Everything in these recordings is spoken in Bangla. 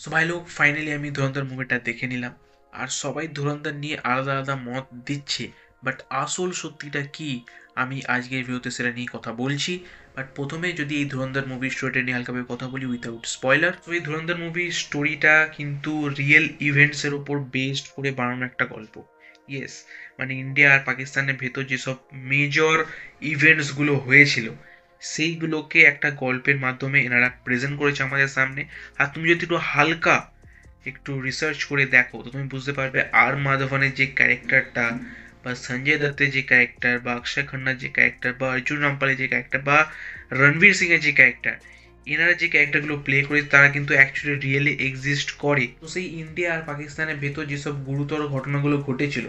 সো ভাই লোক ফাইনালি আমি ধুরন্ধর মুভিটা দেখে নিলাম। আর সবাই ধুরন্ধর নিয়ে আলাদা আলাদা মত দিচ্ছে। বাট আসল সত্যিটা কি, আমি আজকের ভিডিওতে সেটা নিয়ে কথা বলছি। বাট প্রথমে যদি এই ধুরন্ধর মুভির স্টোরিটা নিয়ে হালকাভাবে কথা বলি উইথাউট স্পয়লার তো এই ধুরন্ধর মুভির স্টোরিটা কিন্তু রিয়েল ইভেন্টসের উপর বেসড করে বানানো একটা গল্প। ইয়েস মানে ইন্ডিয়া আর পাকিস্তানের ভেতর যেসব মেজর ইভেন্টসগুলো হয়েছিল সেইগুলোকে একটা গল্পের মাধ্যমে এনারা প্রেজেন্ট করেছে আমাদের সামনে। আর তুমি যদি একটু হালকা একটু রিসার্চ করে দেখো, তো তুমি বুঝতে পারবে আর মাধবনের যে ক্যারেক্টারটা বা সঞ্জয় দত্তের যে ক্যারেক্টার বা অক্ষয় খান্নার যে ক্যারেক্টার বা অর্জুন রামপালের যে ক্যারেক্টার বা রণবীর সিং এর যে ক্যারেক্টার এনারা যে ক্যারেক্টারগুলো প্লে করে তারা কিন্তু অ্যাকচুয়ালি রিয়েলি এক্সিস্ট করে। তো সেই ইন্ডিয়া আর পাকিস্তানের ভেতর যেসব গুরুতর ঘটনাগুলো ঘটেছিল,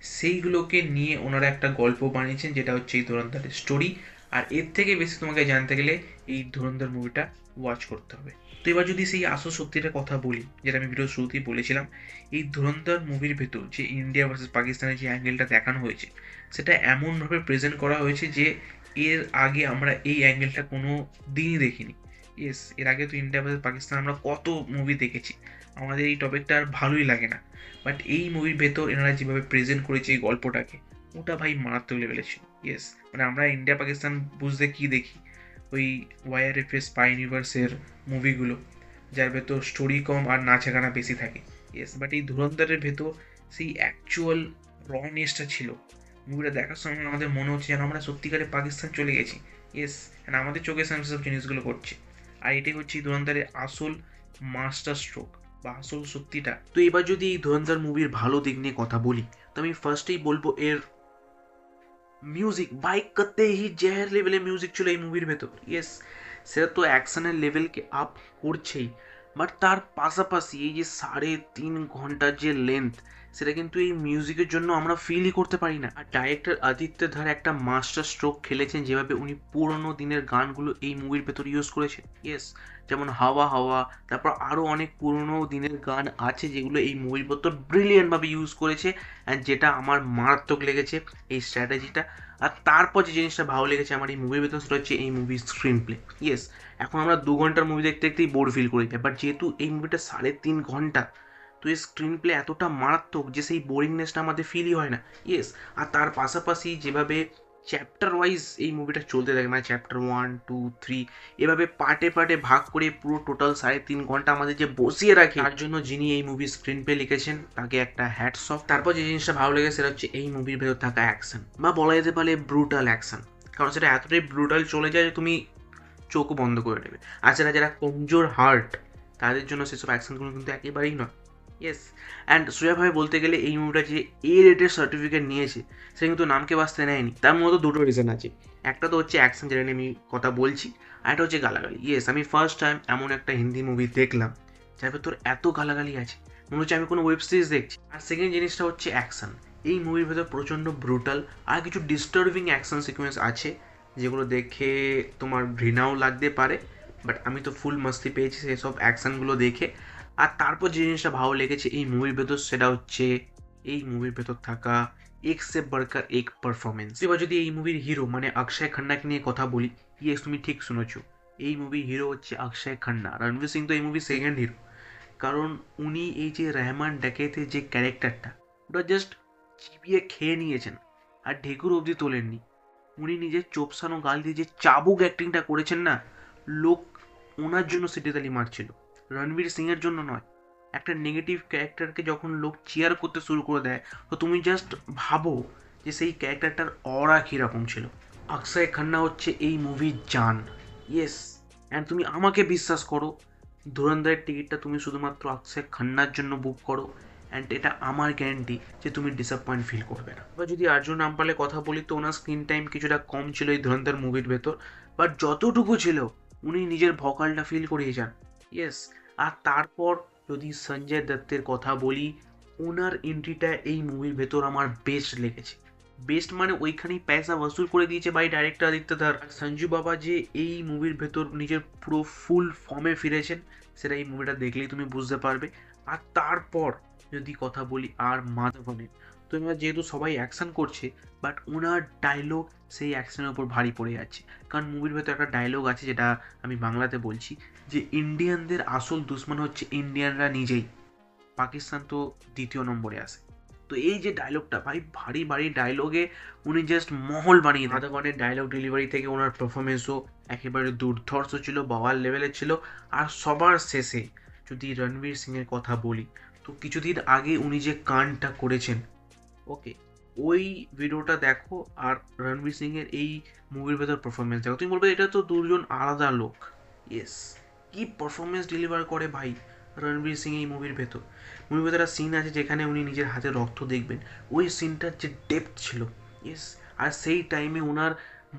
সেইগুলোকে নিয়ে ওনারা একটা গল্প বানিয়েছেন, যেটা হচ্ছে এই ধুরন্ধরের স্টোরি আর এর থেকে বেশি তোমাকে জানতে গেলে এই ধুরন্ধর মুভিটা ওয়াচ করতে হবে। তো এবার যদি সেই আসল সত্যিটার কথা বলি, যেটা আমি ভিডিও শুরুতেই বলেছিলাম, এই ধুরন্ধর মুভির ভেতর যে ইন্ডিয়া ভার্সেস পাকিস্তানের যে অ্যাঙ্গেলটা দেখানো হয়েছে, সেটা এমনভাবে প্রেজেন্ট করা হয়েছে যে এর আগে আমরা এই অ্যাঙ্গেলটা কোনো দিনই দেখিনি। ইয়েস এর আগে তো ইন্ডিয়া ভার্সেস পাকিস্তান আমরা কত মুভি দেখেছি, আমাদের এই টপিকটা আর ভালোই লাগে না। বাট এই মুভির ভেতর এনারা যেভাবে প্রেজেন্ট করেছে এই গল্পটাকে, ওটা ভাই মারাত্মক লেভেলের ছিল। ইয়েস মানে আমরা ইন্ডিয়া পাকিস্তান বুঝতে কি দেখি? ওই ওয়াইআরএফএস স্পাই ইউনিভার্সের মুভিগুলো যার ভেতর স্টোরি কম আর নাচা গানা বেশি থাকে। ইয়েস বাট এই ধুরন্ধরের ভেতর সেই অ্যাকচুয়াল রনেসটা ছিল। মুভিটা দেখার সময় আমাদের মনে হচ্ছে যেন আমরা সত্যিকারে পাকিস্তান চলে গেছি। ইয়েস আমাদের চোখের সামনে সব জিনিসগুলো করছে আর এটাই হচ্ছে এই ধুরন্ধরের আসল মাস্টার স্ট্রোক বা আসল সত্যিটা। তো এবার যদি এই ধুরন্ধর মুভির ভালো দিক নিয়ে কথা বলি, তো আমি ফার্স্টেই বলব এর মিউজিক বাইক করতে হি জেহার লেভেলে মিউজিক ছিল এই মুভির ভেতর ইয়েস সেটা তো অ্যাকশনের লেভেলকে আপ করছেই বাট তার পাশাপাশি এই যে সাড়ে তিন ঘণ্টার যে লেন্থ সেটা কিন্তু এই মিউজিকের জন্য আমরা ফিলই করতে পারি না। আর ডাইরেক্টর আদিত্য ধার একটা মাস্টার স্ট্রোক খেলেছেন যেভাবে উনি পুরনো দিনের গানগুলো এই মুভির ভেতর ইউজ করেছেন। ইয়েস যেমন হাওয়া হাওয়া, তারপর আরও অনেক পুরনো দিনের গান আছে যেগুলো এই মুভির ভেতর ব্রিলিয়ান্টভাবে ইউজ করেছে অ্যান্ড যেটা আমার মারাত্মক লেগেছে এই স্ট্র্যাটেজিটা আর তারপর যে জিনিসটা ভালো লেগেছে আমার এই মুভির ভেতর সেটা হচ্ছে এই মুভির স্ক্রিন প্লে ইয়েস এখন আমরা দু ঘণ্টার মুভি দেখতে দেখতেই বোর ফিল করি। বাট যেহেতু এই মুভিটা সাড়ে তিন ঘণ্টা তো এই স্ক্রিন প্লে এতটা মারাত্মক যে সেই বোরিংনেসটা আমাদের ফিলই হয় না। ইয়েস আর তার পাশাপাশি যেভাবে চ্যাপ্টার ওয়াইজ এই মুভিটা চলতে থাকে মানে চ্যাপ্টার ওয়ান টু থ্রি এভাবে পার্টে পার্টে ভাগ করে পুরো টোটাল সাড়ে তিন ঘণ্টা আমাদের যে বসিয়ে রাখে, তার জন্য যিনি এই মুভি স্ক্রিন প্লে লিখেছেন, তাকে একটা হ্যাটস অফ তারপর যে জিনিসটা ভালো লেগে সেটা হচ্ছে এই মুভির ভেতর থাকা অ্যাকশন বা বলা যেতে পারে ব্রুটাল অ্যাকশন কারণ সেটা এতটাই ব্রুটাল চলে যায় যে তুমি চোখও বন্ধ করে নেবে। আর সেটা যারা কমজোর হার্ট তাদের জন্য সেসব অ্যাকশনগুলো কিন্তু একেবারেই নয়। ইয়েস অ্যান্ড সোজাভাবে বলতে গেলে এই মুভিটা যে এ রেটের সার্টিফিকেট নিয়েছে, সে কিন্তু নামকে বাঁচতে নেয়নি। তার মধ্যে দুটো রিজন আছে। একটা তো হচ্ছে অ্যাকশন যেটা নিয়ে আমি কথা বলছি, আর একটা হচ্ছে গালাগালি। ইয়েস আমি ফার্স্ট টাইম এমন একটা হিন্দি মুভি দেখলাম, যার ভেতর এত গালাগালি আছে। মনে হচ্ছে আমি কোনো ওয়েব সিরিজ দেখছি। আর সেকেন্ড জিনিসটা হচ্ছে অ্যাকশন এই মুভির ভেতর প্রচণ্ড ব্রুটাল আর কিছু ডিস্টার্বিং অ্যাকশন সিকোয়েন্স আছে, যেগুলো দেখে তোমার ঘৃণাও লাগতে পারে বাট আমি তো ফুল মস্তি পেয়েছি সেসব অ্যাকশানগুলো দেখে। আর তারপর যে জিনিসটা ভালো লেগেছে এই মুভির ভেতর, সেটা হচ্ছে এই মুভির ভেতর থাকা এক সে বড়কার এক পারফরমেন্স এবার যদি এই মুভির হিরো মানে অক্ষয় খান্নাকে নিয়ে কথা বলি ইয়েস তুমি ঠিক শুনেছ। এই মুভির হিরো হচ্ছে অক্ষয় খান্না রণবীর সিং তো এই মুভির সেকেন্ড হিরো কারণ উনি এই যে রহমান ডাকেতে যে ক্যারেক্টারটা ওটা জাস্ট চিবিয়ে খেয়ে নিয়েছেন। আর ঢেকুর অবধি তোলেননি। উনি নিজের চোপসানো গাল দিয়ে যে চাবুক অ্যাক্টিংটা করেছেন না, লোক ওনার জন্য সিটিতালি মারছিল। রণবীর সিংয়ের জন্য নয়। একটা নেগেটিভ ক্যারেক্টারকে যখন লোক চেয়ার করতে শুরু করে দেয়, তো তুমি জাস্ট ভাবো যে সেই ক্যারেক্টারটার অরা কীরকম ছিল। অক্ষয় খান্না হচ্ছে এই মুভির জান। ইয়েস অ্যান্ড তুমি আমাকে বিশ্বাস করো, ধুরন্ধরের টিকিটটা তুমি শুধুমাত্র অক্ষয় খান্নার জন্য বুক করো অ্যান্ড এটা আমার গ্যারেন্টি যে তুমি ডিসঅ্যাপয়েন্ট ফিল করবে না। এবার যদি আর্জুন রামপালের কথা বলি, তো ওনার স্ক্রিন টাইম কিছুটা কম ছিল এই ধুরন্ধর মুভির ভেতর বাট যতটুকু ছিল, উনি নিজের ভকালটা ফিল করিয়ে যান। ইয়েস আর তারপর যদি সঞ্জয় দত্তের কথা বলি, ওনার এন্ট্রিটা এই মুভির ভেতর আমার বেস্ট লেগেছে। বেস্ট মানে ওইখানেই পয়সা ওসুল করে দিয়েছে বাই ডাইরেক্টর আদিত্য ধার সঞ্জু বাবা যে এই মুভির ভেতর নিজের পুরো ফুল ফর্মে ফিরেছেন, সেটা এই মুভিটা দেখলেই তুমি বুঝতে পারবে। আর তারপর যদি কথা বলি আর মাধবনের তো এবার যেহেতু সবাই অ্যাকশন করছে বাট ওনার ডায়লগ সেই অ্যাকশনের উপর ভারী পড়ে যাচ্ছে। কারণ মুভির ভেতর একটা ডায়লগ আছে যেটা আমি বাংলাতে বলছি, যে ইন্ডিয়ানদের আসল দুশ্মন হচ্ছে ইন্ডিয়ানরা নিজেই। পাকিস্তান তো দ্বিতীয় নম্বরে আসে তো এই যে ডায়লগটা ভাই, ভারী ভারী ডায়লগে উনি জাস্ট মহল বানিয়ে দেন আদাবানের ডায়লগ ডেলিভারি থেকে ওনার পারফরমেন্সও একেবারে দুর্ধর্ষ ছিল বাওয়ার লেভেলের ছিল। আর সবার শেষে যদি রণবীর সিংয়ের কথা বলি, তো কিছুদিন আগে উনি যে কানটা করেছেন ওকে ওই ভিডিওটা দেখো আর রণবীর সিংয়ের এই মুভির ভেতর পারফরমেন্স দেখো। তুমি বলবে এটা তো দুজন আলাদা লোক। ইয়েস কি পারফরমেন্স ডেলিভার করে ভাই রণবীর সিং এই মুভির ভেতর? মুভির ভেতর একটা সিন আছে যেখানে উনি নিজের হাতে রক্ত দেখবেন। ওই সিনটার যে ডেপথ ছিল ইয়েস আর সেই টাইমে ওনার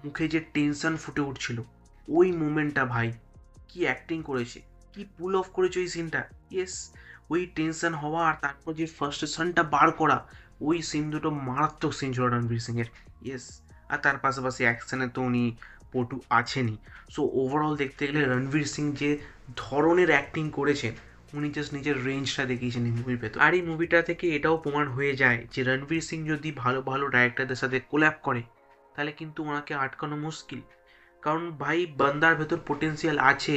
মুখে যে টেনশন ফুটে উঠছিল, ওই মুমেন্টটা ভাই কি অ্যাক্টিং করেছে, কি পুল অফ করেছে ওই সিনটা ইয়েস ওই টেনশন হওয়া আর তারপর যে ফার্স্টেশনটা বার করা ওই সিন দুটো মারাত্মক সিন ছিল রণবীর সিংয়ের ইয়েস আর তার পাশাপাশি অ্যাকশনে তো উনি পটু আছেনই। সো ওভারঅল দেখতে গেলে রণবীর সিং যে ধরনের অ্যাক্টিং করেছেন উনি জাস্ট নিজের রেঞ্জটা দেখিয়েছেন এই মুভির ভেতর। আর এই মুভিটা থেকে এটাও প্রমাণ হয়ে যায় যে রণবীর সিং যদি ভালো ভালো ডাইরেক্টরদের সাথে কোল্যাপ করে, তাহলে কিন্তু ওনাকে আটকানো মুশকিল। কারণ ভাই, বান্দার ভেতর পোটেন্সিয়াল আছে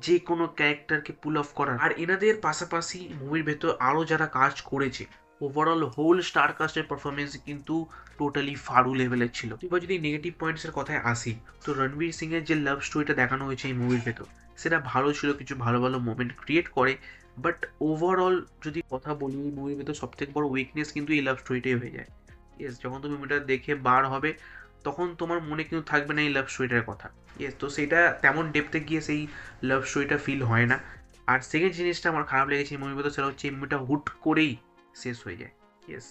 যে কোনো ক্যারেক্টারকে পুল অফ করার। আর এনাদের পাশাপাশি মুভির ভেতর আরও যারা কাজ করেছে ওভারঅল হোল স্টার কাস্টের পারফরমেন্স কিন্তু টোটালি ফাড়ু লেভেলের ছিল। এবার যদি নেগেটিভ পয়েন্টসের কথায় আসি, তো রণবীর সিংয়ের যে লাভ স্টোরিটা দেখানো হয়েছে এই মুভির ভেতর, সেটা ভালো ছিল, কিছু ভালো ভালো মোমেন্ট ক্রিয়েট করে বাট ওভারঅল যদি কথা বলি, এই মুভির ভেতর সবথেকে বড় উইকনেস কিন্তু এই লাভ স্টোরিটাই হয়ে যায়। ইয়েস যখন তুমি মুভিটা দেখে বার হবে, তখন তোমার মনে কিন্তু থাকবে না এই লাভ স্টোরিটার কথা। ইয়েস তো সেটা তেমন ডেপতে গিয়ে সেই লাভ স্টোরিটা ফিল হয় না। আর সেকেন্ড জিনিসটা আমার খারাপ লেগেছে এই মুভির ভেতর, সেটা হচ্ছে এই মুভিটা হুট করেই শেষ হয়ে যায় ইয়েস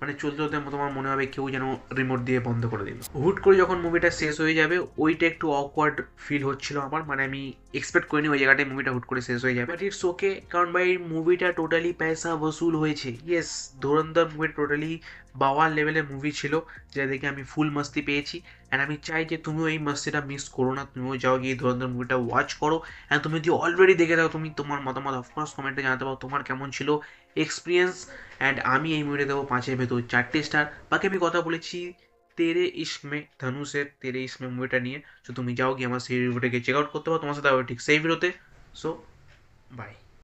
মানে চলতে চলতে তোমার মনে হবে কেউ যেন রিমোট দিয়ে বন্ধ করে দিল। হুট করে যখন মুভিটা শেষ হয়ে যাবে, ওইটা একটু অকওয়ার্ড ফিল হচ্ছিল আমার মানে আমি এক্সপেক্ট করিনি ওই জায়গাটায় মুভিটা হুট করে শেষ হয়ে যাবে। বাট ইটস ওকে কারণ ভাই মুভিটা টোটালি পয়সা বসুল হয়েছে ইয়েস ধুরন্ধর মুভিটা টোটালি বাওয়ার লেভেলের মুভি ছিল, যেটা দেখে আমি ফুল মস্তি পেয়েছি। অ্যান্ড আমি চাই যে তুমিও এই মস্তিটা মিস করো না, তুমিও যাও গিয়ে ধুরন্ধর মুভিটা ওয়াচ করো। অ্যান্ড তুমি যদি অলরেডি দেখে দাও তুমি তোমার মতামত অফকোর্স কমেন্টে জানাতে পারো, তোমার কেমন ছিল এক্সপিরিয়েন্স অ্যান্ড আমি এই মুভিটা দেবো পাঁচের ভেতর চারটে স্টার বাকি আমি কথা বলেছি তেরে ইস্ক মে ধনুষের তেরে ইস্ক মে মুভিটা নিয়ে। সো তুমি যাও গিয়ে আমার সেই রিভিউটাকে চেক আউট করতে পারো, তোমার সাথে আবার ঠিক সেই ভিডিওতে সো বাই